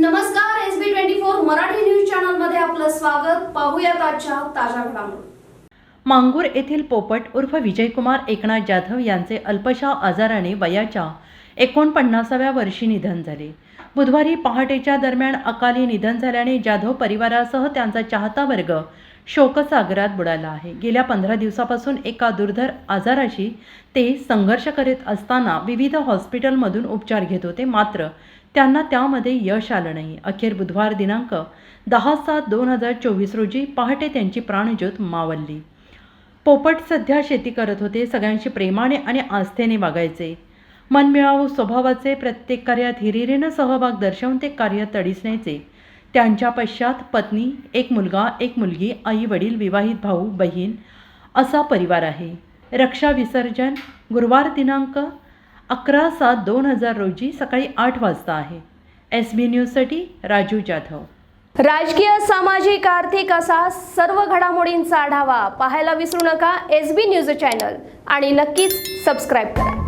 नमस्कार S B twenty four Marathi news चॅनलमध्ये आपलं स्वागत. पाहूयात आजच्या ताज्या घडामोडी. मांगूर येथील पोपट उर्फ विजयकुमार एकनाथ जाधव यांचे अल्पशा आजाराने वयाच्या एकोणपन्नासाव्या वर्षी निधन झाले. बुधवारी पहाटेच्या दरम्यान अकाली निधन झाल्याने जाधव परिवारासह त्यांचा चाहता वर्ग शोकसागरात बुडाला आहे. गेल्या पंधरा दिवसापासून एका दुर्धर आजाराशी ते संघर्ष करीत असताना विविध हॉस्पिटलमधून उपचार घेत होते. मात्र त्यांना त्यामध्ये यश आलं नाही. अखेर बुधवार दिनांक दहा सात दोन हजार चोवीस रोजी पहाटे त्यांची प्राणज्योत मावलली पोपट सध्या शेती करत होते. सगळ्यांशी प्रेमाने आणि आस्थेने वागायचे. मनमिळावू स्वभावाचे प्रत्येक कार्यात हिरिरीनं सहभाग दर्शवून ते कार्य तडीस न्यायचे. त्यांच्या पश्चात पत्नी एक मुलगा एक मुलगी आई वडील विवाहित भाऊ बहीण असा परिवार आहे. रक्षा विसर्जन गुरुवार दिनांक अकरा सात दोन हजार रोजी सकाळी आठ वाजता आहे. एस बी न्यूजसाठी राजू जाधव. राजकीय सामाजिक आर्थिक असा सर्व घडामोडींचा आढावा पाहायला विसरू नका एस बी न्यूज चॅनल आणि नक्कीच सबस्क्राईब करा.